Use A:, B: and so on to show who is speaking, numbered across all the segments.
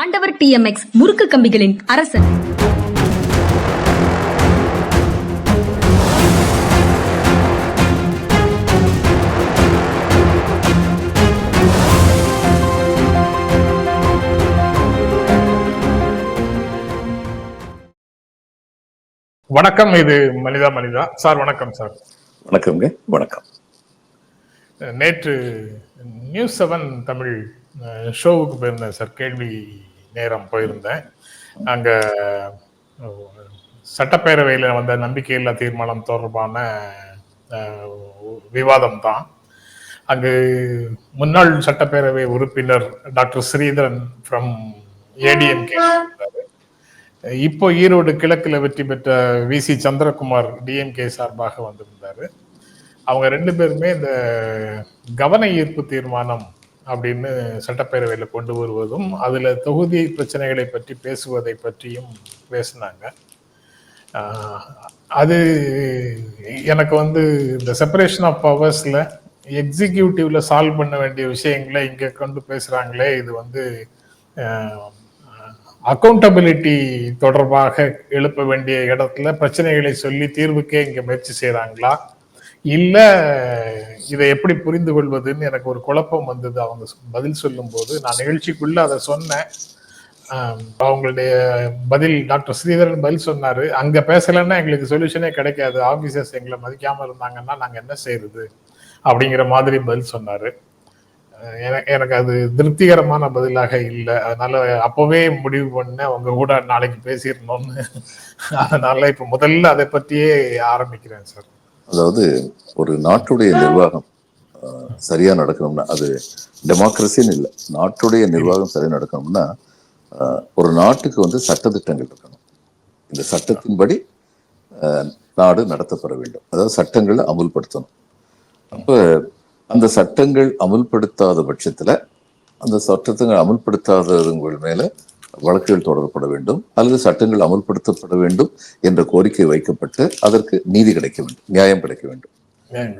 A: ஆண்டவர் டிஎம்எக்ஸ் முறுக்கு கம்பிகளின் அரசன்.
B: வணக்கம் இது மனிதா மனிதா. சார் வணக்கம் சார்.
C: வணக்கம்ங்க வணக்கம்.
B: நேற்று நியூஸ் செவன் தமிழ் ஷோவுக்கு போயிருந்தேன் சார் கேள்வி நேரம் போயிருந்தேன். அங்கே சட்டப்பேரவையில் வந்த நம்பிக்கையில்லா தீர்மானம் தொடர்பான விவாதம் தான் அங்கு முன்னாள் சட்டப்பேரவை உறுப்பினர் டாக்டர் ஸ்ரீதரன் ஃப்ரம் ஏடிஎம்கே இப்போ ஈரோடு கிழக்கில் வெற்றி பெற்ற வி சி சந்திரகுமார் டிஎம்கே சார்பாக வந்திருந்தாரு. அவங்க ரெண்டு பேருமே இந்த கவன ஈர்ப்பு தீர்மானம் அப்படின்னு சட்டப்பேரவையில் கொண்டு வருவதும் அதில் தொகுதி பிரச்சனைகளை பற்றி பேசுவதை பற்றியும் பேசினாங்க. அது எனக்கு வந்து இந்த செப்பரேஷன் ஆஃப் பவர்ஸில் எக்ஸிக்யூட்டிவ்ல சால்வ் பண்ண வேண்டிய விஷயங்களை இங்கே கொண்டு பேசுகிறாங்களே இது வந்து அக்கௌண்டபிலிட்டி தொடர்பாக எழுப்ப வேண்டிய இடத்துல பிரச்சனைகளை சொல்லி தீர்வுக்கே இங்கே முயற்சி செய்கிறாங்களா இல்லை இதை எப்படி புரிந்து கொள்வதுன்னு எனக்கு ஒரு குழப்பம் வந்தது. அவங்க பதில் சொல்லும்போது நான் நிகழ்ச்சிக்குள்ள அதை சொன்னேன். அவங்களுடைய பதில் டாக்டர் ஸ்ரீதரன் பதில் சொன்னாரு. அங்க பேசலைன்னா எங்களுக்கு சொல்யூஷனே கிடைக்காது. ஆபீசர்ஸ் எங்களை மதிக்காம இருந்தாங்கன்னா நாங்க என்ன செய்யறது அப்படிங்கிற மாதிரி பதில் சொன்னாரு. எனக்கு அது திருப்திகரமான பதிலாக இல்லை. அதனால அப்பவே முடிவு பண்ணேன் உங்க கூட நாளைக்கு பேசிடணும்னு. அதனால இப்ப முதல்ல அதை பற்றியே ஆரம்பிக்கிறேன் சார்.
C: அதாவது ஒரு நாட்டுடைய நிர்வாகம் சரியா நடக்கணும்னா அது டெமோக்ரஸின்னு இல்லை நாட்டுடைய நிர்வாகம் சரியா நடக்கணும்னா ஒரு நாட்டுக்கு வந்து சட்டத்திட்டங்கள் இருக்கணும். இந்த சட்டத்தின்படி நாடு நடத்தப்பட வேண்டும். அதாவது சட்டங்களை அமுல்படுத்தணும். அப்போ அந்த சட்டங்கள் அமுல்படுத்தாத பட்சத்தில் அந்த சட்டத்தை அமுல்படுத்தாதவங்கள் மேலே வழக்குகள் தொடரப்பட வேண்டும் அல்லது சட்டங்கள் அமுல்படுத்தப்பட வேண்டும் என்ற கோரிக்கை வைக்கப்பட்டு அதற்கு நீதி கிடைக்க வேண்டும் நியாயம் கிடைக்க வேண்டும்.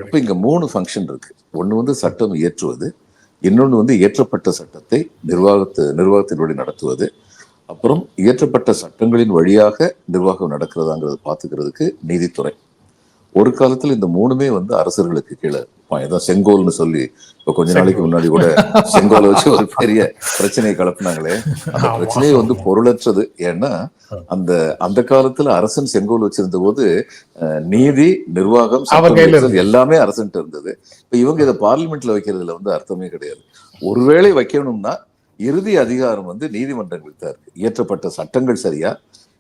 C: இப்ப இங்க மூணு ஃபங்க்ஷன் இருக்கு. ஒண்ணு வந்து சட்டம் இயற்றுவது இன்னொன்னு வந்து இயற்றப்பட்ட சட்டத்தை நிர்வாகத்து நிர்வாகத்தின்படி நடத்துவது. அப்புறம் இயற்றப்பட்ட சட்டங்களின் வழியாக நிர்வாகம் நடக்கிறதாங்கிறத பாத்துக்கிறதுக்கு நீதித்துறை. ஒரு காலத்துல இந்த மூணுமே வந்து அரசர்களுக்கு கீழே இருப்பான். ஏதோ செங்கோல்னு சொல்லி இப்ப கொஞ்ச நாளைக்கு முன்னாடி கூட செங்கோலை வச்சு ஒரு பெரிய பிரச்சனையை கலப்புனாங்களே. அந்த. பிரச்சனையை வந்து பொருளற்றது. ஏன்னா அந்த அந்த காலத்துல அரசன் செங்கோல் வச்சிருந்த போது நீதி நிர்வாகம் எல்லாமே அரசன்ட்டு இருந்தது. இப்ப இவங்க இதை பார்லிமெண்ட்ல வைக்கிறதுல வந்து அர்த்தமே கிடையாது. ஒருவேளை வைக்கணும்னா இறுதி அதிகாரம் வந்து நீதிமன்றங்களுக்கு தான் இருக்கு. இயற்றப்பட்ட சட்டங்கள் சரியா?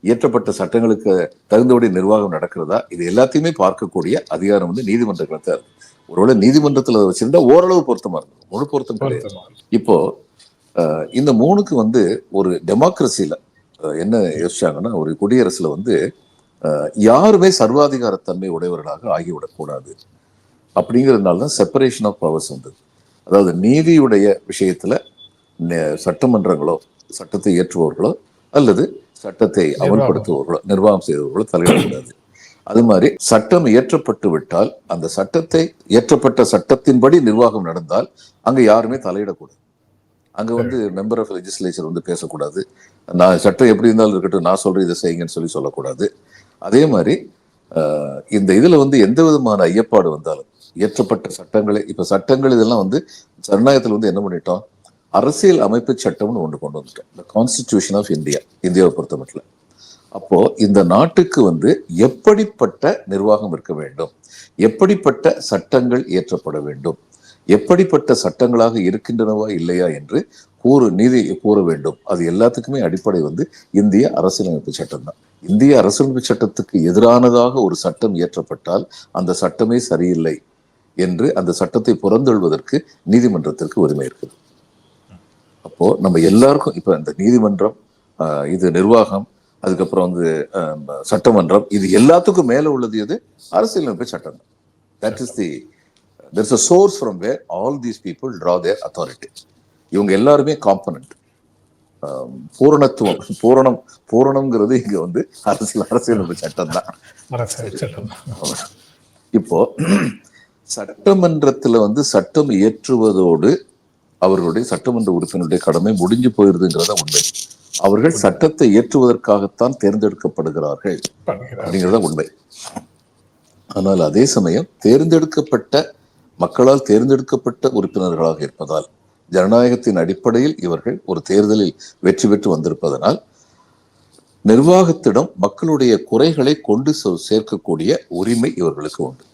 C: இயற்றப்பட்ட சட்டங்களுக்கு தகுந்தபடி நிர்வாகம் நடக்கிறதா? இது எல்லாத்தையுமே பார்க்கக்கூடிய அதிகாரம் வந்து நீதிமன்றங்களுக்கு தான் இருக்கு. ஒருவேளை நீதிமன்றத்துல வச்சிருந்தா ஓரளவு பொருத்தமா இருக்கும் முழு பொருத்தம் கிடையாது. இப்போ இந்த மூணுக்கு வந்து ஒரு டெமோக்ரஸில என்ன யோசிச்சாங்கன்னா ஒரு குடியரசுல வந்து யாருமே சர்வாதிகாரத்தன்மை உடையவர்களாக ஆகிவிடக்கூடாது அப்படிங்கிறதுனால தான் செப்பரேஷன் ஆஃப் பவர்ஸ் வந்தது. அதாவது நீதியுடைய விஷயத்துல நெ- சட்டமன்றங்களோ சட்டத்தை இயற்றுபவர்களோ அல்லது சட்டத்தை அமல்படுத்துபவர்களோ நிர்வாகம் செய்பவர்களோ தலையிடக்கூடாது அது மாதிரி சட்டம் இயற்றப்பட்டு விட்டால் அந்த சட்டத்தை இயற்றப்பட்ட சட்டத்தின்படி நிர்வாகம் நடந்தால் அங்க யாருமே தலையிடக்கூடாது. அங்க வந்து மெம்பர் ஆஃப் லெஜிஸ்லேச்சர் வந்து பேசக்கூடாது. நான் சட்டம் எப்படி இருந்தாலும் இருக்கட்டும் நான் சொல்றேன் இதை செய்யுங்கன்னு சொல்லி சொல்லக்கூடாது. அதே மாதிரி இந்த இதுல வந்து எந்த விதமான ஐயப்பாடு வந்தாலும் இயற்றப்பட்ட சட்டங்களை இப்ப சட்டங்கள் இதெல்லாம் வந்து ஜனநாயகத்துல வந்து என்ன பண்ணிட்டோம்? அரசியல் அமைப்பு சட்டம்னு ஒன்று கொண்டு வந்துட்டோம். இந்த கான்ஸ்டிடியூஷன் ஆஃப் இந்தியா இந்தியாவை பொறுத்த மட்டும் அப்போ இந்த நாட்டுக்கு வந்து எப்படிப்பட்ட நிர்வாகம் இருக்க வேண்டும்? எப்படிப்பட்ட சட்டங்கள் இயற்றப்பட வேண்டும்? எப்படிப்பட்ட சட்டங்களாக இருக்கின்றனவா இல்லையா என்று கூறு நீதி கூற வேண்டும். அது எல்லாத்துக்குமே அடிப்படை வந்து இந்திய அரசியலமைப்பு சட்டம் தான். இந்திய அரசியலமைப்பு சட்டத்துக்கு எதிரானதாக ஒரு சட்டம் இயற்றப்பட்டால் அந்த சட்டமே சரியில்லை என்று அந்த சட்டத்தை புறந்தொள்வதற்கு நீதிமன்றத்திற்கு உரிமை இருக்குது. அப்போ நம்ம எல்லாருக்கும் இப்ப இந்த நீதிமன்றம் இது நிர்வாகம் அதுக்கப்புறம் வந்து சட்டமன்றம். இது எல்லாத்துக்கும் மேல உள்ளது எது? அரசியலமைப்பு சட்டம் that is the there's a source from where all these people draw their authority. இவங்க எல்லாருமே காம்பனண்ட் பூரணத்துவம். பூரணம் பூரணம்ங்கிறது இங்க வந்து அரசியல் அரசியலமைப்பு சட்டம். தான் இப்போ சட்டமன்றத்துல வந்து சட்டம் இயற்றுவதோடு அவர்களுடைய சட்டமன்ற உறுப்பினருடைய கடமை முடிஞ்சு போயிருதுங்கிறத உண்மை. அவர்கள் சட்டத்தை இயற்றுவதற்காகத்தான் தேர்ந்தெடுக்கப்படுகிறார்கள் அப்படிங்கிறத உண்மை. ஆனால் அதே சமயம் தேர்ந்தெடுக்கப்பட்ட மக்களால் தேர்ந்தெடுக்கப்பட்ட உறுப்பினர்களாக இருப்பதால் ஜனநாயகத்தின் அடிப்படையில் இவர்கள் ஒரு தேர்தலில் வெற்றி பெற்று வந்திருப்பதனால் நிர்வாகத்திடம் மக்களுடைய குறைகளை கொண்டு சேர்க்கக்கூடிய உரிமை இவர்களுக்கு உண்டு.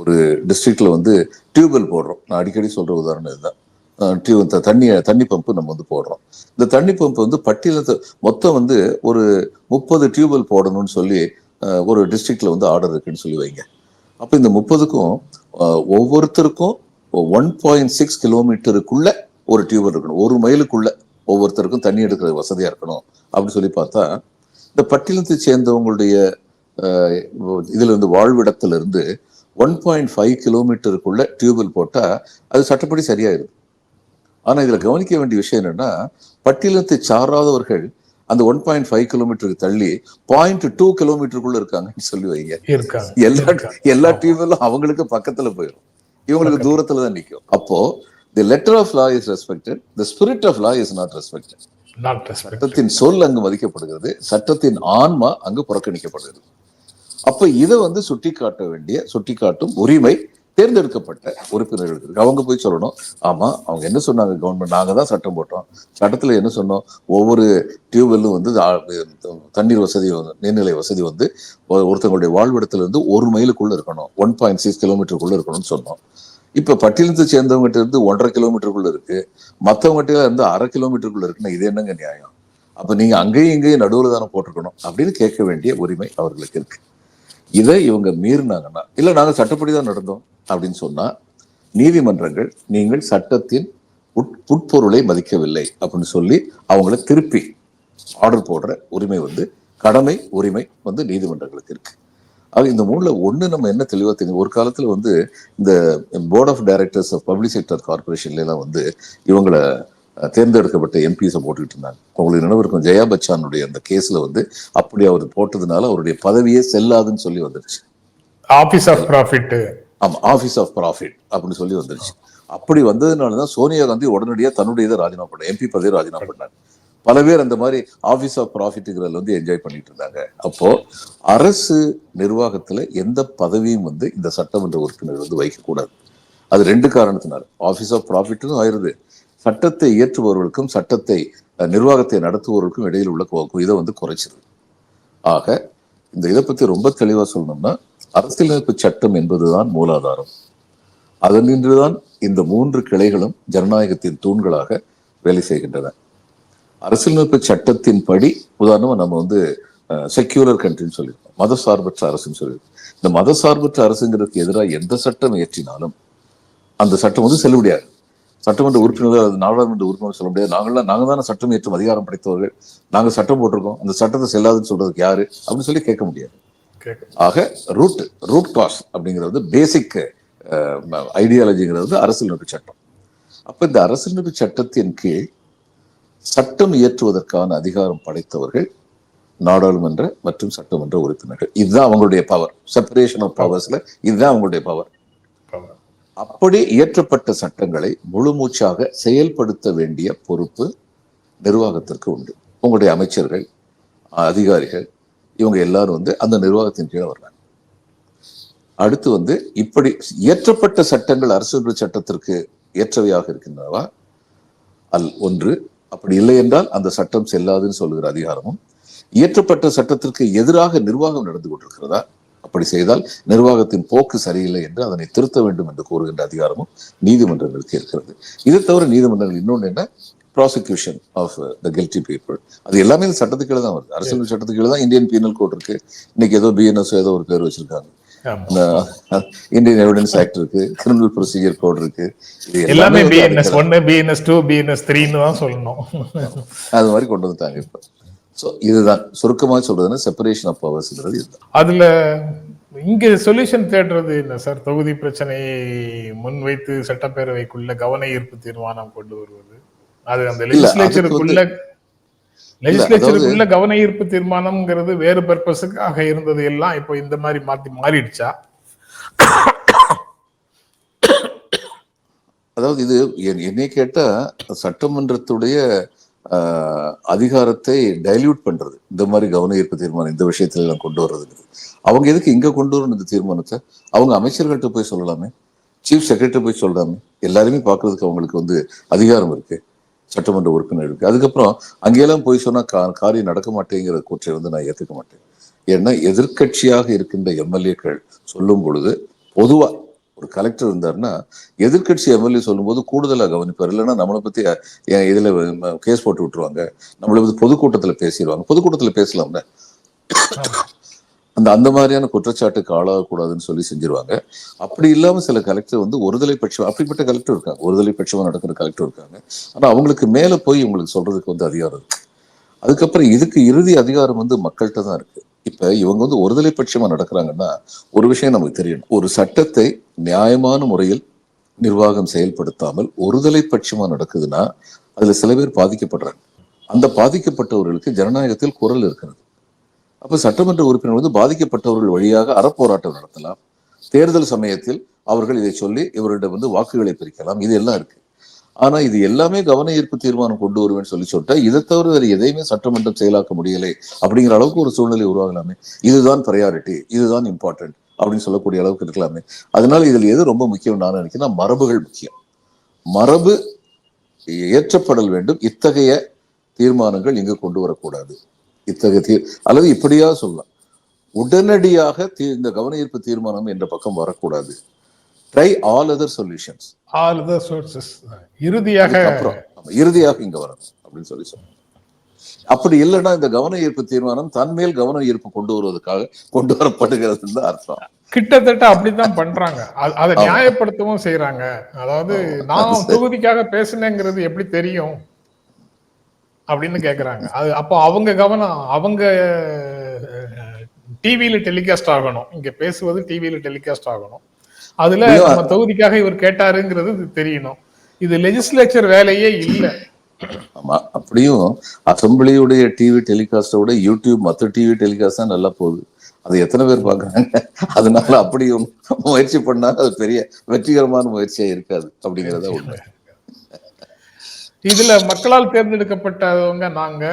C: ஒரு டிஸ்ட்ரிக்ட்ல வந்து டியூப்வெல் போடுறோம். நான் அடிக்கடி சொல்ற உதாரணம் இதுதான். தண்ணி தண்ணி பம்பு நம்ம வந்து போடுறோம். இந்த தண்ணி பம்பு வந்து பட்டியலத்தை மொத்தம் வந்து ஒரு முப்பது டியூப்வெல் போடணும்னு சொல்லி ஒரு டிஸ்ட்ரிக்ட்ல வந்து ஆர்டர் இருக்குன்னு சொல்லி வைங்க. அப்போ இந்த முப்பதுக்கும் ஒவ்வொருத்தருக்கும் ஒன் பாயிண்ட் சிக்ஸ் கிலோமீட்டருக்குள்ள ஒரு டியூப்வெல் இருக்கணும். ஒரு மைலுக்குள்ள ஒவ்வொருத்தருக்கும் தண்ணி எடுக்கிற வசதியாக இருக்கணும். அப்படின்னு சொல்லி பார்த்தா இந்த பட்டியலத்தை சேர்ந்தவங்களுடைய இதிலிருந்து வாழ்விடத்திலிருந்து ஒன் பாயிண்ட் ஃபைவ் கிலோமீட்டருக்குள்ள டியூபெல் போட்டால் அது சட்டப்படி சரியாயிருது ஆனா இதுல கவனிக்க வேண்டிய விஷயம் என்னன்னா பட்டியலத்தை சாராதவர்கள் அந்த ஒன் பாயிண்ட் ஃபைவ் கிலோமீட்டருக்கு தள்ளி பாயிண்ட் டூ கிலோமீட்டருக்குள்ள இருக்காங்கன்னு சொல்லி வைங்க.
B: இருக்காங்க.
C: எல்லா எல்லா டியூப்வெல்லும் அவங்களுக்கு பக்கத்துல போயிடும் இவங்களுக்கு தூரத்துல தான் நிக்கும். அப்போ the letter of law is respected the spirit of law is not respected சட்டத்தின் சொல் அங்கு மதிக்கப்படுகிறது சட்டத்தின் ஆன்மா அங்கு புறக்கணிக்கப்படுகிறது. அப்ப இதை வந்து சுட்டிக்காட்ட வேண்டிய சுட்டிக்காட்டும் உரிமை தேர்ந்தெடுக்கப்பட்ட உறுப்பினர்கள் இருக்கு. அவங்க போய் சொல்லணும். ஆமா அவங்க என்ன சொன்னாங்க? கவர்மெண்ட் நாங்க தான் சட்டம் போட்டோம். சட்டத்துல என்ன சொன்னோம்? ஒவ்வொரு டியூப்வெல்லும் வந்து தண்ணீர் வசதி வந்து- நீர்நிலை வசதி வந்து ஒருத்தங்களுடைய ஒருத்தவங்களுடைய வாழ்விடத்துல இருந்து ஒரு மைலுக்குள்ள இருக்கணும். ஒன் பாயிண்ட் சிக்ஸ் கிலோமீட்டருக்குள்ள இருக்கணும்னு சொன்னோம். இப்ப பட்டியலத்தை சேர்ந்தவங்ககிட்ட இருந்து ஒன்றரை கிலோமீட்டருக்குள்ள இருக்கு. மத்தவங்ககிட்ட இருந்து அரை கிலோமீட்டருக்குள்ள இருக்குன்னா இது என்னங்க நியாயம்? அப்ப நீங்க அங்கேயும் இங்கேயும் நடுவுல தானே போட்டிருக்கணும். அப்படின்னு கேட்க வேண்டிய உரிமை அவர்களுக்கு இருக்கு. இதை இவங்க மீறினாங்கன்னா இல்லை நாங்கள் சட்டப்படி தான் நடந்தோம் அப்படின்னு சொன்னால் நீதிமன்றங்கள் நீங்கள் சட்டத்தின் உட் உட்பொருளை மதிக்கவில்லை அப்படின்னு சொல்லி அவங்கள திருப்பி ஆர்டர் போடுற உரிமை வந்து கடமை உரிமை வந்து நீதிமன்றங்களுக்கு இருக்கு ஆக இந்த மூணுல ஒன்று நம்ம என்ன தெளிவாக தெரியும் ஒரு காலத்தில் வந்து இந்த board of directors of public sector கார்பரேஷன்லாம் வந்து இவங்களை தேர்ந்தெடுக்கப்பட்ட எம்பிஸை போட்டுக்கிட்டு இருந்தாங்க. உங்களுக்கு நினைவு இருக்கும் ஜெயா பச்சானுடைய அந்த கேஸ்ல வந்து அப்படி அவர் போட்டதுனால அவருடைய பதவியே செல்லாதுன்னு சொல்லி வந்துருச்சு.
B: ஆபீஸ் ஆஃப் ப்ராஃபிட்
C: ஆமா ஆபீஸ் ஆஃப் ப்ராஃபிட் அப்படின்னு சொல்லி வந்துருச்சு. அப்படி வந்ததுனால தான் சோனியா காந்தி உடனடியாக தன்னுடைய இதை ராஜினாமா பண்ணார் எம்பி பதவியை ராஜினாமா பண்ணார். பல பேர் அந்த மாதிரி ஆபீஸ் ஆஃப் ப்ராஃபிட்டுங்கிறதுல வந்து என்ஜாய் பண்ணிட்டு இருந்தாங்க. அப்போ அரசு நிர்வாகத்துல எந்த பதவியும் வந்து இந்த சட்டமன்ற உறுப்பினர் வந்து வைக்கக்கூடாது அது ரெண்டு காரணத்தினால. ஆபீஸ் ஆஃப் ப்ராஃபிட்டும் ஆயிருது. சட்டத்தை இயற்றுபவர்களுக்கும் சட்டத்தை நிர்வாகத்தை நடத்துபவர்களுக்கும் இடையில் உள்ள இதை வந்து குறைச்சிருது. ஆக இந்த இதை பத்தி ரொம்ப தெளிவா சொல்லணும்னா அரசியலமைப்பு சட்டம் என்பதுதான் மூலாதாரம். அதனின்றுதான் இந்த மூன்று கிளைகளும் ஜனநாயகத்தின் தூண்களாக வேலை செய்கின்றன. அரசியலமைப்பு சட்டத்தின் படி உதாரணமா நம்ம வந்து செக்யூலர் கண்ட்ரின்னு சொல்லியிருக்கோம் மத சார்பற்ற அரசுன்னு சொல்லியிருக்கோம். இந்த மத சார்பற்ற அரசுங்கிறதுக்கு எதிராக எந்த சட்டம் இயற்றினாலும் அந்த சட்டம் வந்து செல்லுபடியாது சட்டமன்ற உறுப்பினர் அது நாடாளுமன்ற உறுப்பினர் சொல்ல முடியாது. நாங்களாம் நாங்க தானே சட்டம் ஏற்றும் அதிகாரம் படைத்தவர்கள். நாங்க சட்டம் போட்டிருக்கோம். அந்த சட்டத்தை செல்லாதுன்னு சொல்றதுக்கு யாரு? அப்படின்னு சொல்லி கேட்க முடியாது. ஆக ரூட் ரூட் காஸ் அப்படிங்கிறது பேசிக் ஐடியாலஜிங்கிறது அரசியலமைப்பு சட்டம். அப்ப இந்த அரசியலமைப்பு சட்டத்தின் கீழ் சட்டம் இயற்றுவதற்கான அதிகாரம் படைத்தவர்கள் நாடாளுமன்ற மற்றும் சட்டமன்ற உறுப்பினர்கள். இதுதான் அவங்களுடைய பவர் செப்பரேஷன் ஆஃப் பவர்ஸ்ல இதுதான் அவங்களுடைய பவர் அப்படி இயற்றப்பட்ட சட்டங்களை முழுமூச்சாக செயல்படுத்த வேண்டிய பொறுப்பு நிர்வாகத்திற்கு உண்டு. உங்களுடைய அமைச்சர்கள் அதிகாரிகள் இவங்க எல்லாரும் வந்து அந்த நிர்வாகத்தின் கீழே வர்றாங்க அடுத்து வந்து இப்படி இயற்றப்பட்ட சட்டங்கள் அரசு சட்டத்திற்கு ஏற்றவையாக இருக்கின்றனவா? அல் ஒன்று அப்படி இல்லை என்றால் அந்த சட்டம் செல்லாதுன்னு சொல்லுகிற அதிகாரமும் இயற்றப்பட்ட சட்டத்திற்கு எதிராக நிர்வாகம் நடந்து கொண்டிருக்கிறதா? அப்படி செய்தால் நிர்வாகத்தின் போக்கு சரியில்லை என்று அதனை திருத்த வேண்டும் என்று கூறுகின்ற அதிகாரமும் நீதிமன்றங்களுக்கு இருக்கிறது. இதை தவிர நீதிமன்றங்கள் இன்னொன்று என்ன? Prosecution of the guilty people அது எல்லாமே இந்த சட்டத்துக்கு தான் வருது. அரசியல் சட்டத்துக்கு தான் இந்தியன் பீனல் கோட் இருக்கு. இன்னைக்கு ஏதோ பிஎன்எஸ் ஏதோ ஒரு பேர் வச்சிருக்காங்க. இந்தியன் எவிடன்ஸ் ஆக்ட் இருக்கு. கிரிமினல் ப்ரொசீஜர் கோட் இருக்கு.
B: எல்லாமே பிஎன்எஸ் ஒன்னு பிஎன்எஸ் டூ பிஎன்எஸ் த்ரீன்னு தான் சொல்லணும்.
C: அது மாதிரி கொண்டு வந்துட்டாங்க இப்ப. ஸோ இதுதான். சுருக்கமா சொல்றதுன்னா செப்பரேஷன் ஆஃப் பவர்ஸ்ங்கிறது இதுதான்.
B: அதுல இங்க சொல்யூஷன் தேடுறது என்ன சார் தொகுதி பிரச்சனையை முன்வைத்து சட்டப்பேரவைக்குள்ள கவன ஈர்ப்பு தீர்மானம் கொண்டு வருவது. அது அந்த லெஜிஸ்லேச்சருக்குள்ள லெஜிஸ்லேச்சருக்குள்ள கவன ஈர்ப்பு தீர்மானம்ங்கிறது வேறு பர்பஸுக்காக இருந்தது எல்லாம் இப்போ இந்த மாதிரி மாத்தி மாறிடுச்சா?
C: அதாவது இது என்- என்னை கேட்டா சட்டமன்றத்துடைய அதிகாரத்தை டைல்யூட் பண்றது. இந்த மாதிரி கவன ஈர்ப்பு தீர்மானம் இந்த விஷயத்துல எல்லாம் கொண்டு வர்றதுங்கிறது அவங்க எதுக்கு இங்க கொண்டு வரணும் இந்த தீர்மானத்தை? அவங்க அமைச்சர்கள்ட்ட போய் சொல்லலாமே? சீஃப் செக்ரட்டரி போய் சொல்லலாமே எல்லாருமே பாக்குறதுக்கு அவங்களுக்கு வந்து அதிகாரம் இருக்கு. சட்டமன்ற உறுப்பினர் இருக்கு. அதுக்கப்புறம் அங்கெல்லாம் போய் சொன்னா கா- காரியம் நடக்க மாட்டேங்கிற கூற்றை வந்து நான் ஏற்றுக்க மாட்டேன். ஏன்னா எதிர்க்கட்சியாக இருக்கின்ற எம்எல்ஏக்கள் சொல்லும் பொழுது பொதுவாக ஒரு கலெக்டர் இருந்தாருன்னா எதிர்க்கட்சி எம்எல்ஏ சொல்லும்போது கூடுதலாக கவனிப்பார். இல்லைன்னா நம்மளை பத்தி ஏன் இதுல கேஸ் போட்டு விட்டுருவாங்க. நம்மளை வந்து பொதுக்கூட்டத்துல பேசிடுவாங்க. பொதுக்கூட்டத்துல பேசலாம்ல? அந்த அந்த மாதிரியான குற்றச்சாட்டுக்கு ஆளாகக்கூடாதுன்னு சொல்லி செஞ்சிருவாங்க. அப்படி இல்லாம சில கலெக்டர் வந்து ஒருதலை பட்சம் அப்படிப்பட்ட கலெக்டர் இருக்காங்க. ஒருதலை பட்சமாக நடக்கிற கலெக்டர் இருக்காங்க. ஆனா அவங்களுக்கு மேல போய் உங்களுக்கு சொல்றதுக்கு வந்து அதிகாரம் இருக்கு. அதுக்கப்புறம் இதுக்கு இறுதி அதிகாரம் வந்து மக்கள்கிட்ட தான் இருக்கு. இப்போ இவங்க வந்து ஒருதலை பட்சமாக நடக்கிறாங்கன்னா ஒரு விஷயம் நமக்கு தெரியணும். ஒரு சட்டத்தை நியாயமான முறையில் நிர்வாகம் செயல்படுத்தாமல் ஒருதலை பட்சமா நடக்குதுன்னா அதுல சில பேர் பாதிக்கப்படுறாங்க. அந்த பாதிக்கப்பட்டவர்களுக்கு ஜனநாயகத்தில் குரல் இருக்கிறது. அப்ப சட்டமன்ற உறுப்பினர் வந்து பாதிக்கப்பட்டவர்கள் வழியாக அறப்போராட்டம் நடத்தலாம். தேர்தல் சமயத்தில் அவர்கள் இதை சொல்லி இவரிடம் வந்து வாக்குகளை பிரிக்கலாம். இது எல்லாம் இருக்கு. ஆனா இது எல்லாமே கவன ஈர்ப்பு தீர்மானம் கொண்டு வருவேன்னு சொல்லி சொல்லிட்டா இதை தவிர வேறு எதையுமே சட்டமன்றம் செயலாக்க முடியலை அப்படிங்கிற அளவுக்கு ஒரு சூழ்நிலை உருவாகலாமே. இதுதான் ப்ரையாரிட்டி இதுதான் இம்பார்ட்டன்ட் அப்படின்னு சொல்லக்கூடிய அளவுக்கு இருக்கலாமே. அதனால இதுல எது ரொம்ப முக்கியம் நான் நினைக்கிறேன் மரபுகள் முக்கியம். மரபு ஏற்றப்படல் வேண்டும். இத்தகைய தீர்மானங்கள் இங்கு கொண்டு வரக்கூடாது. இத்தகைய தீர் அல்லது இப்படியா சொல்லலாம். உடனடியாக இந்த கவன ஈர்ப்பு தீர்மானம் என்ற பக்கம் வரக்கூடாது. Try all other solutions
B: all the sources இறுதியாக
C: இறுதியாக இங்க வரணும் அப்படின்னு சொல்லி சொன்னோம் அப்படி இல்லைன்னா இந்த கவன ஈர்ப்பு தீர்மானம் தன்மேல் கவன ஈர்ப்பு கொண்டு வருவதற்காக கொண்டு வரப்படுகிறதுன்னு தான் அர்த்தம்.
B: கிட்டத்தட்ட அப்படித்தான் பண்றாங்க. அதை. நியாயப்படுத்தவும் செய்யறாங்க அதாவது. நான். தொகுதிக்காக பேசுனேங்கிறது எப்படி தெரியும்? அப்படின்னு கேக்குறாங்க. அது அப்போ அவங்க கவனம் அவங்க டிவியில டெலிகாஸ்ட் ஆகணும். இங்க பேசுவது டிவியில டெலிகாஸ்ட் ஆகணும். அதுல நம்ம தொகுதிக்காக இவர் கேட்டாருங்கிறது தெரியணும். இது லெஜிஸ்லேச்சர் வேலையே இல்ல.
C: ஆமா அப்படியும் அசம்பிளியுடைய டிவி டெலிகாஸ்டோட யூடியூப் மத்த டிவி டெலிகாஸ்ட் தான் நல்லா போகுது. அது எத்தனை பேர் பாக்குறாங்க அதனால அப்படியும் முயற்சி பண்ணா அது பெரிய வெற்றிகரமான முயற்சியா இருக்காது அப்படிங்கறத உண்மை.
B: இதுல மக்களால் தேர்ந்தெடுக்கப்பட்டவங்க நாங்க.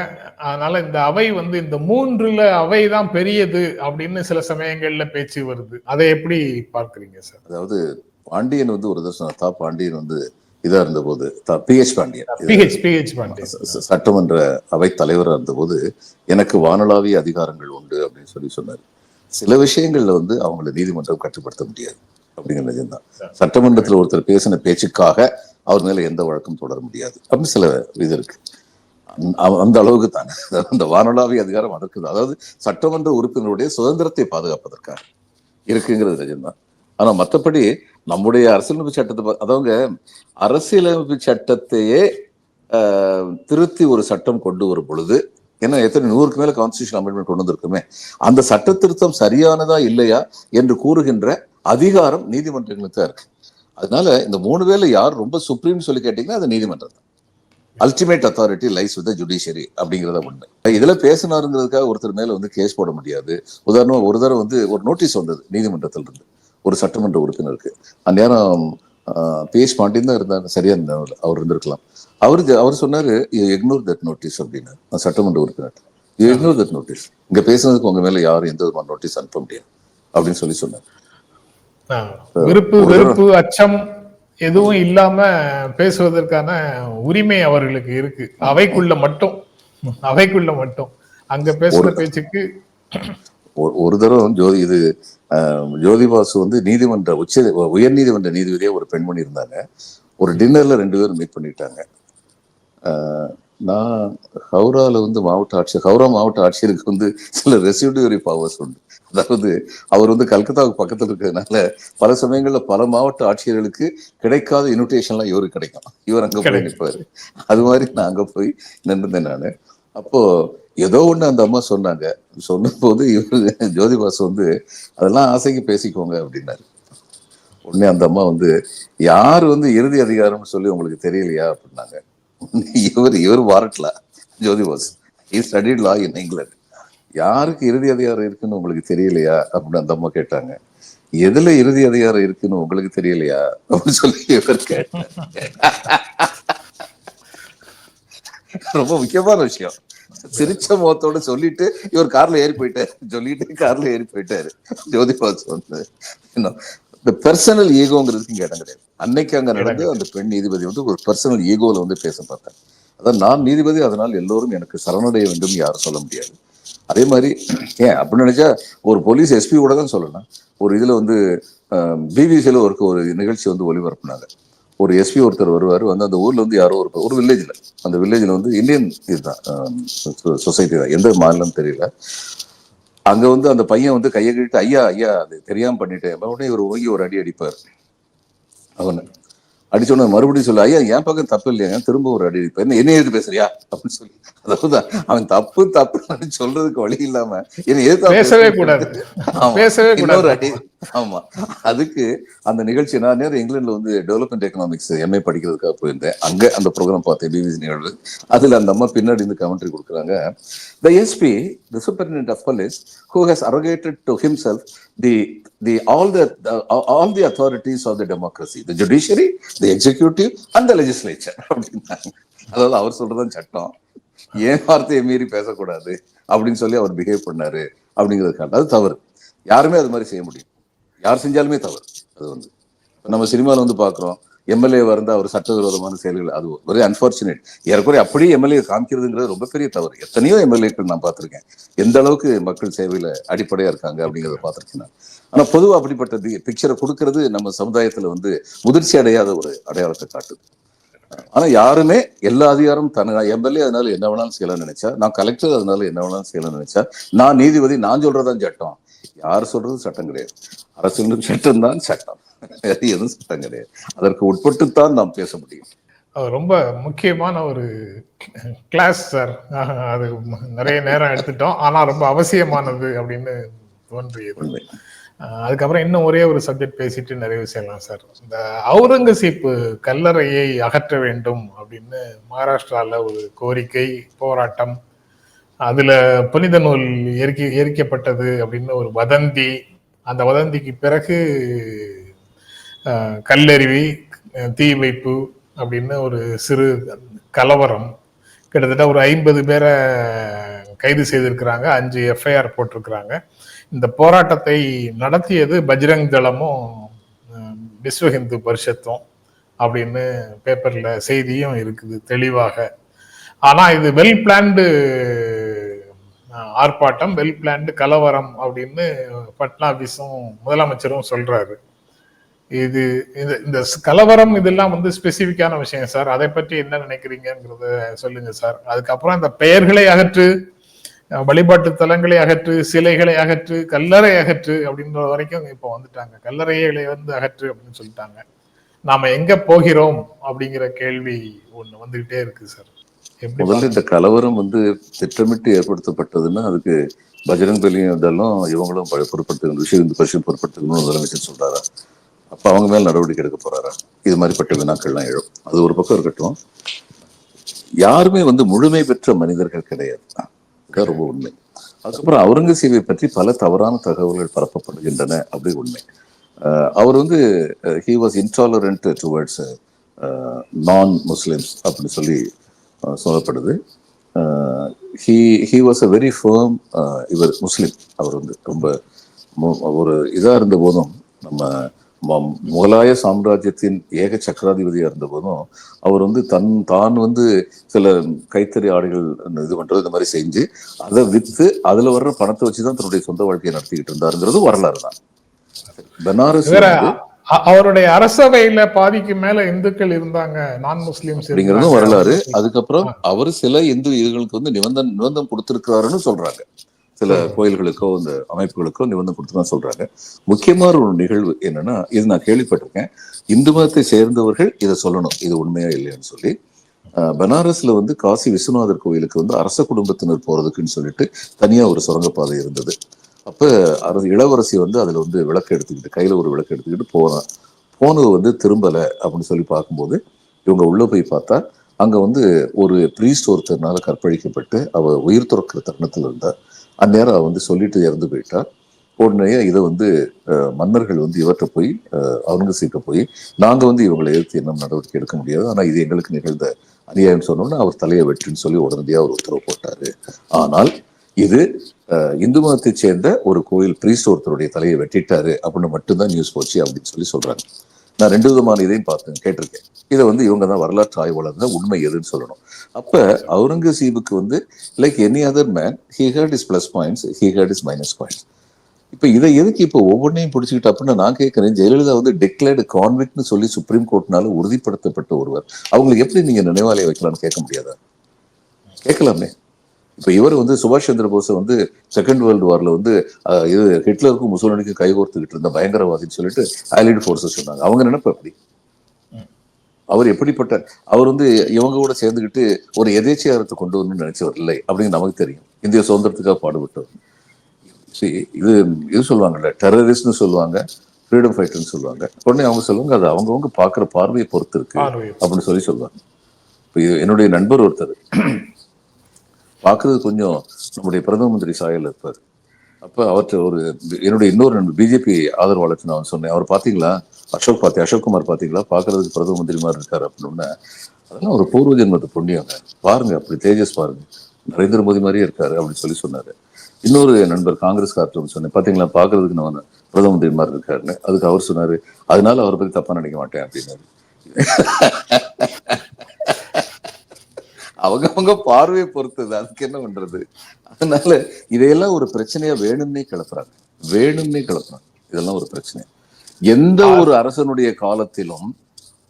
B: அதனால இந்த அவை வந்து இந்த மூன்றுல அவை தான் பெரியது அப்படின்னு சில சமயங்கள்ல பேச்சு வருது. அதை எப்படி பார்க்கறீங்க சார்?
C: அதாவது பாண்டியன் வந்து ஒரு தர்ஷனம் தா பாண்டியன் வந்து இதா இருந்தபோது பிஹெச் பாண்டியன் சட்டமன்ற அவை தலைவராக இருந்தபோது எனக்கு வானளாவிய அதிகாரங்கள் உண்டு அப்படின்னு சொல்லி சொன்னார். சில விஷயங்கள்ல வந்து அவங்கள நீதிமன்றம் கட்டுப்படுத்த முடியாது அப்படிங்கிற நிஜம்தான். சட்டமன்றத்துல ஒருத்தர் பேசின பேச்சுக்காக அவர் மேல எந்த வழக்கும் தொடர முடியாது அப்படின்னு சில இது இருக்கு. அந்த- அளவுக்கு தான். அந்த வானளாவிய அதிகாரம் அதற்கு. அதாவது சட்டமன்ற உறுப்பினருடைய சுதந்திரத்தை பாதுகாப்பதற்காக இருக்குங்கிறது நிஜம்தான். ஆனா மத்தபடி நம்முடைய அரசியலமைப்பு சட்டத்தை அதவங்க அதாவது அரசியலமைப்பு சட்டத்தையே திருத்தி ஒரு சட்டம் கொண்டு வரும் பொழுது ஏன்னா எத்தனை நூறுக்கு மேல கான்ஸ்டியூஷன் அமெண்ட்மெண்ட் கொண்டு வந்திருக்குமே அந்த சட்ட திருத்தம் சரியானதா இல்லையா என்று கூறுகின்ற அதிகாரம் நீதிமன்றங்களுக்கு தான் இருக்கு. அதனால இந்த மூணு பேர்ல யார் ரொம்ப சுப்ரீம் சொல்லி கேட்டீங்கன்னா அது நீதிமன்றம் தான். Ultimate authority lies with judiciary அப்படிங்கிறத உண்மை. இதுல பேசினாருங்கிறதுக்காக ஒருத்தர் மேல வந்து கேஸ் போட முடியாது. உதாரணமா ஒரு தடவை வந்து ஒரு நோட்டீஸ் வந்தது நீதிமன்றத்தில் இருந்து ஒரு சட்டமன்ற உறுப்பினருக்கு. அந்நேரம் பிஎஸ் பாண்டியன் தான் இருந்தாங்க சரியா இருந்தாங்க அவர் இருந்திருக்கலாம். அவர் அவர் சொன்னாரு எக்னோர் தட் நோட்டீஸ் அப்படின்னு. சட்டமன்ற உறுப்பினர். Ignore that notice. இங்க பேசுனதுக்கு உங்க மேல யாரும் எந்த விதமான நோட்டீஸ் அனுப்ப முடியாது. அப்படின்னு சொல்லி சொன்னார்.
B: விருப்பு வெறுப்பு அச்சம் எதுவும் இல்லாம பேசுவதற்கான உரிமை அவர்களுக்கு இருக்கு. அவைக்குள்ள மட்டும். அவைக்குள்ள மட்டும். அங்க பேசுற பேச்சுக்கு
C: ஒரு- தடவை ஜோதி இது ஆஹ், ஜோதி பாசு வந்து நீதிமன்ற உச்ச உயர் நீதிமன்ற நீதிபதியா ஒரு பெண்மணி இருந்தாங்க. ஒரு டின்னர்ல ரெண்டு பேரும் மீட் பண்ணிட்டாங்க. நான் ஹவுரால வந்து மாவட்ட ஆட்சியர் ஹவுரா மாவட்ட ஆட்சியருக்கு வந்து சில ரெசிடியூரி பவர்ஸ் உண்டு. அதாவது அவர் வந்து கல்கத்தாவுக்கு பக்கத்துல இருக்கிறதுனால பல சமயங்கள்ல பல மாவட்ட ஆட்சியர்களுக்கு கிடைக்காத இன்விடேஷன்லாம் இவருக்கு கிடைக்கும். இவர் அங்க போய். நிற்பாரு அது மாதிரி நான் அங்க போய் நின்றுந்தேன் நானு. அப்போ ஏதோ ஒண்ணு அந்த அம்மா சொன்னாங்க. சொன்னபோது இவரு ஜோதிபாஸ் வந்து அதெல்லாம் ஆசைக்கு பேசிக்கோங்க அப்படின்னாரு. உடனே அந்த அம்மா வந்து யார் வந்து இறுதி அதிகாரம்னு சொல்லி உங்களுக்கு தெரியலையா? அப்படின்னாங்க. இவர் இவர் வாரட்ல Jyoti Basu he studied law in England யாருக்கு இறுதி அதிகாரம் இருக்குன்னு உங்களுக்கு தெரியலையா? அப்படின்னு அந்த அம்மா கேட்டாங்க. எதுல இறுதி அதிகாரம் இருக்குன்னு உங்களுக்கு தெரியலையா? அப்படின்னு சொல்லி இவர் கேட்டார். ரொம்ப முக்கியமான விஷயம். சிரிச்ச முகத்தோட சொல்லிட்டு இவர் கார்ல ஏறி போயிட்டாரு. சொல்லிட்டு கார்ல ஏறி போயிட்டாரு. ஜோதிபாஸ் வந்து இன்னும் இந்த பர்சனல் ஈகோங்கிறதுக்கு இங்க இடம் கிடையாது. அன்னைக்கு அங்க நடந்து அந்த பெண் நீதிபதி வந்து ஒரு பர்சனல் ஈகோல வந்து பேச பார்த்தாங்க அதான் நான் நீதிபதி அதனால் எல்லோரும் எனக்கு சரணடைய வேண்டும் யாரும் சொல்ல முடியாது. அதே மாதிரி ஏன் அப்படின்னு நினைச்சா ஒரு போலீஸ் எஸ்பி கூட தான் சொல்லலாம். ஒரு இதுல வந்து பிபிசியில ஒரு ஒரு நிகழ்ச்சி வந்து ஒளிபரப்புனாங்க. ஒரு எஸ்பி ஒருத்தர் வருவார் வந்து அந்த ஊர்ல வந்து யாரோ ஒரு ஒரு வில்லேஜ்ல அந்த வில்லேஜ்ல வந்து இந்தியன் இதுதான் சொசைட்டி தான். எந்த மாநிலம் தெரியல. அங்க வந்து அந்த பையன் வந்து கையை கழிட்டு ஐயா ஐயா அது தெரியாம பண்ணிட்டேன். உடனே இவர் ஓங்கி ஒரு அடி அடிப்பார். அவனை. அடிச்சோடனே மறுபடியும் சொல்ல ஐயா என் பக்கம் தப்பு இல்லையா? திரும்ப ஒரு அடி அடிப்பார். என்ன என்ன எதுக்கு பேசுறியா? அப்படின்னு சொல்லி. அதாவது அவன் தப்பு தப்பு சொல்றதுக்கு வழி இல்லாம என்ன எதுக்கு
B: பேசவே கூடாது. பேசவே கூடாது.
C: அடி ஆமா. அதுக்கு அந்த நிகழ்ச்சி நான் நேரம் இங்கிலாந்துல வந்து டெவலப்மெண்ட் எக்கனாமிக்ஸ் எம்ஏ படிக்கிறதுக்காக போயிருந்தேன். அங்க அந்த ப்ரோக்ராம் பார்த்தேன் பிபிசி நிகழ்வு. அதுல அந்த அம்மா பின்னாடி இருந்து கமெண்ட்ரி கொடுக்குறாங்க. The SP the superintendent of police who has arrogated to himself the the all the all the authorities of the democracy the judiciary the executive and the legislature அப்படின்னாங்க. அதாவது அவர் சொல்றதுதான் சட்டம். ஏன் வார்த்தையை மீறி பேசக்கூடாது? அப்படின்னு சொல்லி அவர் பிஹேவ் பண்ணாரு அப்படிங்கிறதுக்காண்ட அது தவறு. யாருமே அது மாதிரி செய்ய முடியும். யார் செஞ்சாலுமே தவறு. அது வந்து. நம்ம சினிமாவில் வந்து பார்க்குறோம் எம்எல்ஏ இருந்தால் அவர் சட்டவிரோதமான செயல்கள் அது வெரி அன்பார்ச்சுனேட் ஏறக்குறைய அப்படியே எம்எல்ஏ காமிக்கிறதுங்கிறது ரொம்ப பெரிய தவறு. எத்தனையோ எம்எல்ஏக்கள் நான் பார்த்திருக்கேன். எந்த அளவுக்கு மக்கள் சேவையில் அடிப்படையாக இருக்காங்க அப்படிங்கிறத பார்த்துருக்கேன் நான். ஆனால் பொதுவாக அப்படிப்பட்ட பிக்சரை கொடுக்கறது நம்ம சமுதாயத்தில் வந்து முதிர்ச்சி அடையாத ஒரு அடையாளத்தை காட்டுது. ஆனால் யாருமே எல்லா அதிகாரமும் தன எம்எல்ஏ அதனால என்ன வேணாலும் செய்யலாம்னு நினைச்சா நான் கலெக்டர் அதனால என்ன வேணாலும் செய்யலாம்னு நினைச்சா நான் நீதிபதி நான் சொல்றதான் சட்டம். யார் சொல்றது சட்டம் கிடையாது. அரசு சட்டம் தான் சட்டம். வேற எதுவும் சட்டம் கிடையாது. அதற்கு உட்பட்டுத்தான் நாம் பேச முடியும்.
B: ரொம்ப முக்கியமான ஒரு கிளாஸ் சார் அது நிறைய நேரம் எடுத்துட்டோம். ஆனா ரொம்ப அவசியமானது அப்படின்னு தோன்றியது. அதுக்கப்புறம் இன்னும் ஒரே ஒரு சப்ஜெக்ட் பேசிட்டு நிறைவு செய்யலாம் சார் இந்த அவுரங்கசீப் கல்லறையை அகற்ற வேண்டும் அப்படின்னு மகாராஷ்டிரால ஒரு கோரிக்கை போராட்டம் அதுல புனித நூல் எரிக்க எரிக்கப்பட்டது அப்படின்னு ஒரு வதந்தி. அந்த வதந்திக்கு பிறகு அஹ், கல்லெறிவி தீ வைப்பு அப்படின்னு ஒரு சிறு கலவரம். கிட்டத்தட்ட ஒரு ஐம்பது பேரை கைது செய்திருக்கிறாங்க. அஞ்சு எஃப்ஐஆர் போட்டிருக்கிறாங்க. இந்த போராட்டத்தை நடத்தியது பஜ்ரங் தளமும் விஸ்வ ஹிந்து பரிஷத்தும் அப்படின்னு பேப்பர்ல செய்தியும் இருக்குது தெளிவாக. ஆனா இது வெல் பிளான்டு ஆர்ப்பாட்டம் வெல் பிளான்டு கலவரம் அப்படின்னு பட்னாபிஸும் முதலமைச்சரும் சொல்றாரு. இது இந்த இந்த கலவரம் இதெல்லாம் வந்து ஸ்பெசிபிக்கான விஷயம் சார். அதை பற்றி என்ன நினைக்கிறீங்கிறத சொல்லுங்க சார். அதுக்கப்புறம் இந்த பெயர்களை அகற்று வழிபாட்டு தலங்களை அகற்று சிலைகளை அகற்று கல்லறை அகற்று அப்படின்ற வரைக்கும் இப்போ வந்துட்டாங்க. கல்லறைகளை வந்து அகற்று அப்படின்னு சொல்லிட்டாங்க. நாம எங்க போகிறோம் அப்படிங்கிற கேள்வி ஒன்று வந்துகிட்டே இருக்கு சார்.
C: முதல்ல இந்த கலவரம் வந்து திட்டமிட்டு ஏற்படுத்தப்பட்டதுன்னா அதுக்கு பஜரங் பலியும் இதெல்லாம் இவங்களும் ப- பொறுப்படுத்துக்கணும் விஷயம் இந்த பரிசு பொறுப்படுத்துக்கணும்னு முதலமைச்சர் சொல்றாரா? அப்ப அவங்க மேல நடவடிக்கை எடுக்க போறாரா? இது மாதிரிப்பட்ட வினாக்கள்லாம் எழும். அது ஒரு பக்கம் இருக்கட்டும். யாருமே வந்து முழுமை பெற்ற மனிதர்கள் கிடையாது. ரொம்ப உண்மை. அதுக்கப்புறம் அவுரங்கசீபை பற்றி பல தவறான தகவல்கள் பரப்பப்படுகின்றன அப்படி உண்மை. அவர் வந்து he was intolerant towards non Muslims அப்படின்னு சொல்லி சொல்லப்படுது. He he was a very firm இவர் முஸ்லிம். அவர் வந்து ரொம்ப ஒரு இதா இருந்த போதும் நம்ம முகலாய சாம்ராஜ்யத்தின் ஏக சக்கராதிபதியா இருந்த போதும் அவர் வந்து தன் தான் வந்து சில கைத்தறி ஆடைகள் இது பண்றது இந்த மாதிரி செஞ்சு அதை வித்து அதுல வர்ற பணத்தை வச்சுதான் தன்னுடைய சொந்த வாழ்க்கையை நடத்திக்கிட்டு இருந்தாருங்கிறது வரலாறு தான். பனாரஸ்
B: அவருடைய அரசவையில பாதிக்கு மேல இந்துக்கள் இருந்தாங்க நான் முஸ்லிம்ஸ்
C: அப்படிங்கிறதும் வரலாறு. அதுக்கப்புறம் அவர் சில இந்து இதுகளுக்கு வந்து நிபந்தன் நிபந்தம் கொடுத்திருக்கிறாருன்னு சொல்றாங்க. சில கோயில்களுக்கோ இந்த அமைப்புகளுக்கோ நிபந்தம் கொடுத்துதான் சொல்றாங்க. முக்கியமான ஒரு நிகழ்வு என்னன்னா இது நான் கேள்விப்பட்டிருக்கேன். இந்து மதத்தை சேர்ந்தவர்கள் இதை சொல்லணும். இது உண்மையா இல்லையான்னு சொல்லி பனாரஸ்ல வந்து காசி விஸ்வநாதர் கோயிலுக்கு வந்து அரச குடும்பத்தினர் போறதுக்குன்னு சொல்லிட்டு தனியா ஒரு சுரங்கப்பாதை இருந்தது. அப்ப அரசு இளவரசி வந்து அதுல வந்து விளக்கு எடுத்துக்கிட்டு கையில ஒரு விளக்கு எடுத்துக்கிட்டு போறான் போனது வந்து திரும்பல அப்படின்னு சொல்லி பார்க்கும்போது இவங்க உள்ள போய் பார்த்தா அங்க வந்து ஒரு பிரீஸ்ட் ஒருத்தர்னால கற்பழிக்கப்பட்டு அவ உயிர் துறக்கிற தருணத்துல இருந்தா அந்நேரம் அவ வந்து சொல்லிட்டு இறந்து போயிட்டா. உடனே இதை வந்து மன்னர்கள் வந்து இவற்றை போய் அஹ், அவுரங்கசீப்ட போய் நாங்க வந்து இவங்களை எதிர்த்து என்ன நடவடிக்கை எடுக்க முடியாது. ஆனா இது எங்களுக்கு நிகழ்ந்த அநியாயம் சொன்னோம்னா அவர் தலையை வெட்டுன்னு சொல்லி உடனடியாக அவர் உத்தரவு போட்டாரு. ஆனால் இது இந்து மதத்தை சேர்ந்த ஒரு கோயில் பிரீஸ்ட் ஒருத்தருடைய தலையை வெட்டிட்டாரு அப்படின்னு மட்டும்தான் நியூஸ் போச்சு அப்படின்னு சொல்லி சொல்றாங்க. நான் ரெண்டு விதமான இதையும் பார்த்தேன் கேட்டிருக்கேன். இதை வந்து இவங்க தான் வரலாற்று ஆய்வாளர் தான் உண்மை எதுன்னு சொல்லணும். அப்ப அவுரங்கசீபுக்கு வந்து like any other man he had his plus points he had his minus points இப்ப இதை எதுக்கு இப்போ ஒவ்வொன்றையும் பிடிச்சிக்கிட்டு அப்படின்னு நான் கேட்கிறேன். ஜெயலலிதா வந்து டிக்ளேர்டு கான்விக்ட்னு சொல்லி சுப்ரீம் கோர்ட்னால உறுதிப்படுத்தப்பட்ட ஒருவர். அவங்களுக்கு எப்படி நீங்க நினைவாலயம் வைக்கலாம்னு கேட்க முடியாதா? கேட்கலாமே. இப்ப இவர் வந்து சுபாஷ் சந்திர போஸ் வந்து செகண்ட் வேர்ல்டு வார்ல வந்து இது ஹிட்லருக்கும் முசோலினிக்கும் கைகோர்த்துக்கிட்டு இருந்த பயங்கரவாதின்னு சொல்லிட்டு அலைடு ஃபோர்ஸஸ் சொன்னாங்க. அவங்க நினைப்பு அப்படி? அவர் எப்படிப்பட்ட அவர் வந்து இவங்க கூட சேர்ந்துக்கிட்டு ஒரு எதேச்சியாரத்தை கொண்டு வரணும்னு நினைச்சவர் இல்லை அப்படின்னு நமக்கு தெரியும். இந்திய சுதந்திரத்துக்காக பாடுபட்டவர். இது இது சொல்லுவாங்கல்ல டெரரிஸ்ட்னு சொல்லுவாங்க ஃப்ரீடம் ஃபைட்டர்னு சொல்லுவாங்க. உடனே அவங்க சொல்லுவாங்க அது அவங்கவங்க பார்க்குற பார்வையை பொறுத்து இருக்கு. அப்படின்னு சொல்லி சொல்லுவாங்க. இப்போ என்னுடைய நண்பர் ஒருத்தர். பார்க்கறது கொஞ்சம் நம்முடைய பிரதம மந்திரி சாயல் இருப்பார். அப்போ அவர்கிட்ட ஒரு என்னுடைய இன்னொரு நண்பர் பிஜேபி ஆதரவாளர் நான் சொன்னேன். அவர் பார்த்தீங்களா? அசோக் பாத்தி அசோக்குமார் பார்த்தீங்களா? பார்க்கறதுக்கு பிரதம மந்திரி மாதிரி இருக்கார் அப்படின்னு. அதெல்லாம் ஒரு பூர்வ ஜென்மத்து புண்ணியங்க பாருங்க அப்படி தேஜஸ் பாருங்க. நரேந்திர மோடி மாதிரியே இருக்காரு அப்படின்னு சொல்லி சொன்னாரு. இன்னொரு நண்பர் காங்கிரஸ் கார்ட்டு சொன்னேன். பார்த்தீங்களா? பார்க்கறதுக்கு நான் பிரதம மந்திரி மாதிரி இருக்காருன்னு. அதுக்கு அவர் சொன்னார் அதனால அவரை பற்றி தப்பாக நினைக்க மாட்டேன் அப்படின்னாரு. அவங்க அவங்க பார்வையை பொறுத்தது. அதுக்கு என்ன பண்றது? அதனால இதையெல்லாம் ஒரு பிரச்சனையா வேணும்னே கிளப்புறாங்க. வேணும்னே கிளப்புறாங்க. இதெல்லாம் ஒரு பிரச்சனை. எந்த ஒரு அரசனுடைய காலத்திலும்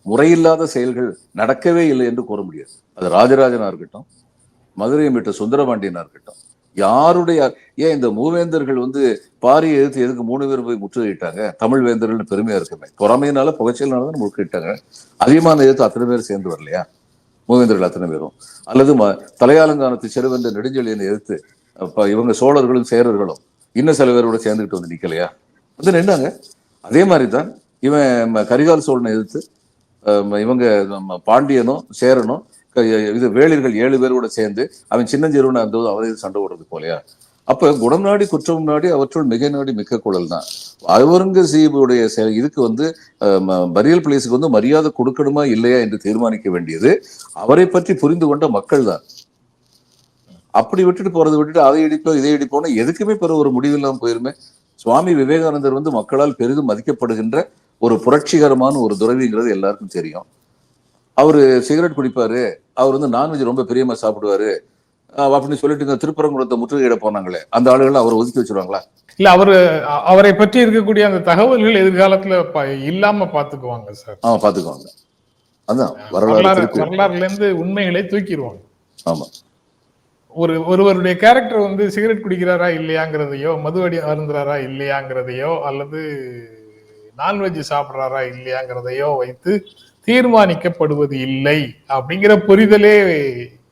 C: முறையில்லாத செயல்கள் நடக்கவே இல்லை என்று கூற முடியாது. அது ராஜராஜனா இருக்கட்டும் மதுரையை மீட்ட சுந்தரபாண்டியனா இருக்கட்டும் யாருடைய ஏன் இந்த மூவேந்தர்கள் வந்து பாரியை எதிர்த்து எதுக்கு மூணு பேர் போய் முற்றுகையிட்டாங்க? தமிழ் வேந்தர்கள் பெருமையா இருக்குமே. பொறாமையினால புகைச்சல்னால தான் முற்றுகையிட்டாங்க. அதிகமான எதிர்த்து அத்தனை பேர் சேர்ந்து வரலையா? மூவேந்தர்கள் அத்தனை பேரும். அல்லது தலையாலங்கானத்து செருவென்ற நெடுஞ்செழியனை எதிர்த்து இவங்க சோழர்களும் சேரர்களும் இன்னும் சில பேரோட சேர்ந்துக்கிட்டு வந்து நிக்கலையா? வந்து நின்றாங்க அதே மாதிரி தான் இவன் கரிகால் சோழனை எதிர்த்து இவங்க பாண்டியனும் சேரனும் க- இது வேளிர்கள் ஏழு பேரோட சேர்ந்து அவன் சின்னஞ்சிறுவன் அந்த அவரை சண்டை போடுறது போலையா? அப்ப குணம் நாடி குற்றம் நாடி அவற்றுள் மிக நாடி மிக்க குழல் தான். அவுரங்கசீபுடைய செயல் இதுக்கு வந்து ம- பரியல் பிளேஸுக்கு வந்து மரியாதை கொடுக்கணுமா இல்லையா என்று தீர்மானிக்க வேண்டியது அவரை பற்றி புரிந்து கொண்ட மக்கள் தான். அப்படி விட்டுட்டு போறதை விட்டுட்டு அதை இடிப்போம் இதை இடிப்போம்னா எதுக்குமே பிற ஒரு முடிவில்லாம போயிருமே. சுவாமி விவேகானந்தர் வந்து மக்களால் பெரிதும் மதிக்கப்படுகின்ற ஒரு புரட்சிகரமான ஒரு துறவிங்கிறது எல்லாருக்கும் தெரியும். அவரு சிகரெட் குடிப்பாரு அவர் வந்து நான்வெஜ் ரொம்ப பிரியமா சாப்பிடுவாரு அப்படின்னு சொல்லிட்டு இந்த திருப்பரங்குன்றத்தை முற்றுகையிட போனாங்களே அந்த ஆளுகளை அவரை ஒதுக்கி வச்சிருவாங்களா?
B: இல்ல அவரு அவரை பற்றி இருக்கக்கூடிய அந்த தகவல்கள் எதிர்காலத்துல இல்லாம பாத்துக்குவாங்க சார்.
C: ஆமா பாத்துக்குவாங்க. அதான் வரலாறு
B: வரலாறுல இருந்து உண்மைகளை தூக்கிடுவாங்க.
C: ஆமா.
B: ஒரு ஒருவருடைய கேரக்டர் வந்து சிகரெட் குடிக்கிறாரா இல்லையாங்கிறதையோ மது அடி அருந்துறாரா இல்லையாங்கிறதையோ அல்லது நான்வெஜ் சாப்பிடுறாரா இல்லையாங்கிறதையோ வைத்து தீர்மானிக்கப்படுவது இல்லை அப்படிங்கிற புரிதலே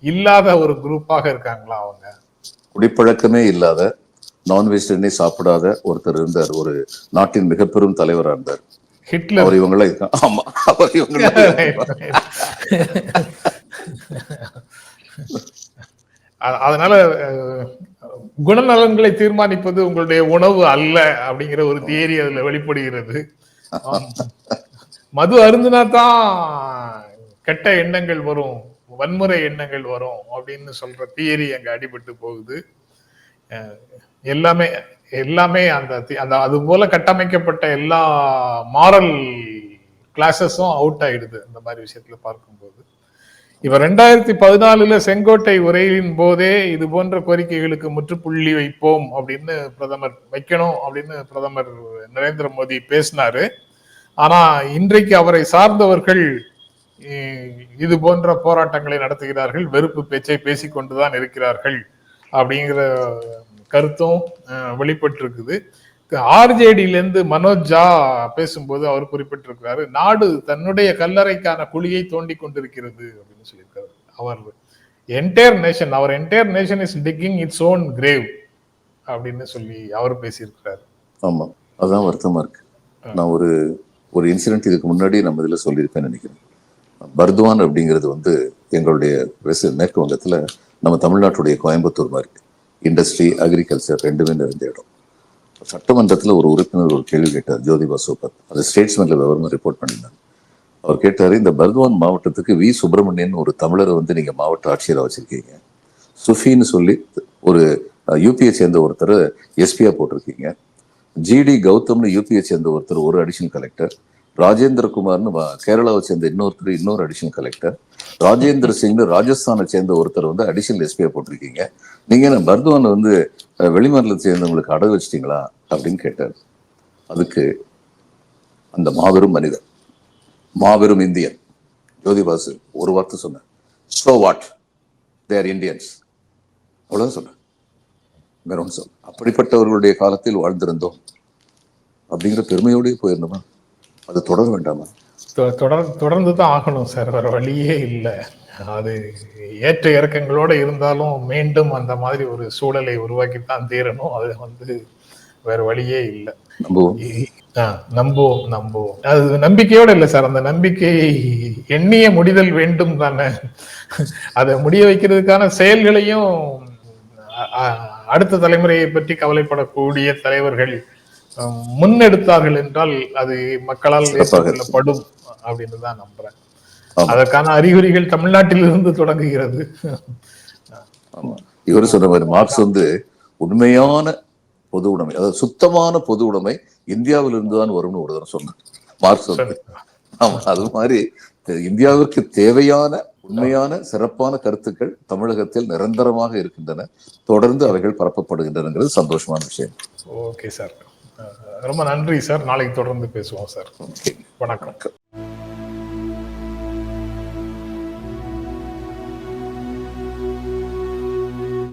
B: இல்லாத ஒரு குரூப்பாக இருக்காங்களா அவங்க?
C: குடிப்பழக்கமே இல்லாத நான்வெஜ் எண்ணெய் சாப்பிடாத ஒருத்தர் இருந்தார். ஒரு நாட்டின் மிக பெரும் தலைவரா இருந்தார்.
B: ஹிட்லர்.
C: அவர் இவங்கள ஆமா அவர் இவங்கள
B: அதனால குணநலன்களை தீர்மானிப்பது உங்களுடைய உணவு அல்ல அப்படிங்கிற ஒரு தியரி அதுல வெளிப்படுகிறது. மது அருந்தினா தான் கெட்ட எண்ணங்கள் வரும். வன்முறை எண்ணங்கள் வரும் அப்படின்னு சொல்ற தியரி அங்க அடிபட்டு போகுது. எல்லாமே எல்லாமே அந்த தி- அந்த அது போல கட்டமைக்கப்பட்ட எல்லா மாரல் கிளாஸஸும் அவுட் ஆயிடுது அந்த மாதிரி விஷயத்துல பார்க்கும்போது. இப்ப ரெண்டாயிரத்தி பதினாலுல செங்கோட்டை உரையின் போதே இது போன்ற கோரிக்கைகளுக்கு முற்றுப்புள்ளி வைப்போம் அப்படின்னு பிரதமர் வைக்கணும் அப்படின்னு பிரதமர் நரேந்திர மோடி பேசினாரு. ஆனா இன்றைக்கு அவரை சார்ந்தவர்கள் இது போன்ற போராட்டங்களை நடத்துகிறார்கள் வெறுப்பு பேச்சை பேசிக்கொண்டுதான் இருக்கிறார்கள் அப்படிங்கிற கருத்தும் வெளிப்பட்டிருக்குது. ஆர்ஜேடியில இருந்து மனோஜ் ஜா பேசும்போது அவர் குறிப்பிட்டிருக்கிறாரு நாடு தன்னுடைய கல்லறைக்கான குழியை தோண்டி கொண்டிருக்கிறது அப்படின்னு சொல்லியிருக்காரு. அவர் entire nation our entire nation is digging its own grave அப்படின்னு சொல்லி அவர் பேசியிருக்கிறாரு.
C: ஆமா அதான் வருத்தமா இருக்கு. நான் ஒரு ஒரு இன்சிடென்ட் இதுக்கு முன்னாடி நம்ம இதில் சொல்லியிருக்கேன் நினைக்கிறேன். பர்துவான் அப்படிங்கிறது வந்து எங்களுடைய வெஸ்ட் மேற்கு வங்கத்தில் நம்ம தமிழ்நாட்டுடைய கோயம்புத்தூர் மாதிரி இண்டஸ்ட்ரி அக்ரிகல்ச்சர் ரெண்டுமே நிறைந்த இடம். சட்டமன்றத்துல ஒரு உறுப்பினர் ஒரு கேள்வி கேட்டார் ஜோதிபா சூப்பர் அது ஸ்டேட்ஸ்மெண்ட்ல விவரமா ரிப்போர்ட் பண்ணியிருந்தாங்க அவர் கேட்டாரு இந்த பர்துவான் மாவட்டத்துக்கு வி சுப்பிரமணியன் ஒரு தமிழரை வந்து நீங்க மாவட்ட ஆட்சியராக வச்சிருக்கீங்க. சுஃபின்னு சொல்லி ஒரு யூபியை சேர்ந்த ஒருத்தர் எஸ்பியா போட்டிருக்கீங்க. ஜிடி கௌதம்னு யூபியை சேர்ந்த ஒருத்தர் ஒரு அடிஷனல் கலெக்டர் ராஜேந்திர குமார்னு கேரளாவை சேர்ந்த இன்னொருத்தர் இன்னொரு அடிஷனல் கலெக்டர் ராஜேந்திர சிங்னு ராஜஸ்தானை சேர்ந்த ஒருத்தர் வந்து அடிஷனல் எஸ்பியா போட்டிருக்கீங்க. நீங்க என்ன பர்துவானை வந்து வெளிமாநிலத்தை சேர்ந்தவங்களுக்கு அடகு வச்சிட்டீங்களா அப்படின்னு கேட்டார். அதுக்கு அந்த மாபெரும் மனிதர் மாபெரும் இந்தியன் ஜோதிபாசு ஒரு வார்த்தை சொன்னேன் ஸோ வாட் தேர் இந்தியன்ஸ் அவ்வளோதான் சொன்னேன் வேற ஒன்று சொல் அப்படிப்பட்டவர்களுடைய காலத்தில் வாழ்ந்திருந்தோம். அப்படிங்கிற பெருமையோடய போயிருந்தோமா? அது தொடர வேண்டாமா?
B: தொடர் தொடர்ந்து தான் ஆகணும் சார். வேற வழியே இல்லை. அது ஏற்ற இறக்கங்களோட இருந்தாலும் மீண்டும் அந்த மாதிரி ஒரு சூழலை உருவாக்கித்தான் தீரணும். அது வந்து வேற வழியே இல்லை.
C: நம்புவோம்.
B: ஆ, நம்புவோம் அது நம்பிக்கையோட இல்லை சார். அந்த நம்பிக்கை எண்ணிய முடிதல் வேண்டும் தானே. அதை முடிய வைக்கிறதுக்கான செயல்களையும் அடுத்த தலைமுறையை பற்றி கவலைப்படக்கூடிய தலைவர்கள் முன்னெடுத்தார்கள் என்றால் அது மக்களால் ஏற்றுக்கொள்ளப்படும் அப்படின்னு தான் நம்புறேன். அதற்கான அறிகுறிகள் தமிழ்நாட்டில் இருந்து தொடங்குகிறது
C: இவர் சொன்ன மாதிரி மார்க்ஸ் வந்து உண்மையான பொது உடைமை அதாவது சுத்தமான பொது உடைமை இந்தியாவில் இருந்துதான் வரும்னு ஒரு தடவை சொன்னார். மார்க்ஸ் வந்து. ஆமா அது மாதிரி இந்தியாவிற்கு தேவையான உண்மையான சிறப்பான கருத்துக்கள் தமிழகத்தில் நிரந்தரமாக இருக்கின்றன. தொடர்ந்து அவைகள் பரப்பப்படுகின்றனங்கிறது சந்தோஷமான விஷயம்.
B: Okay sir. ரொம்ப நன்றி சார். நாளைக்கு தொடர்ந்து பேசுவோம் சார். வணக்கம்.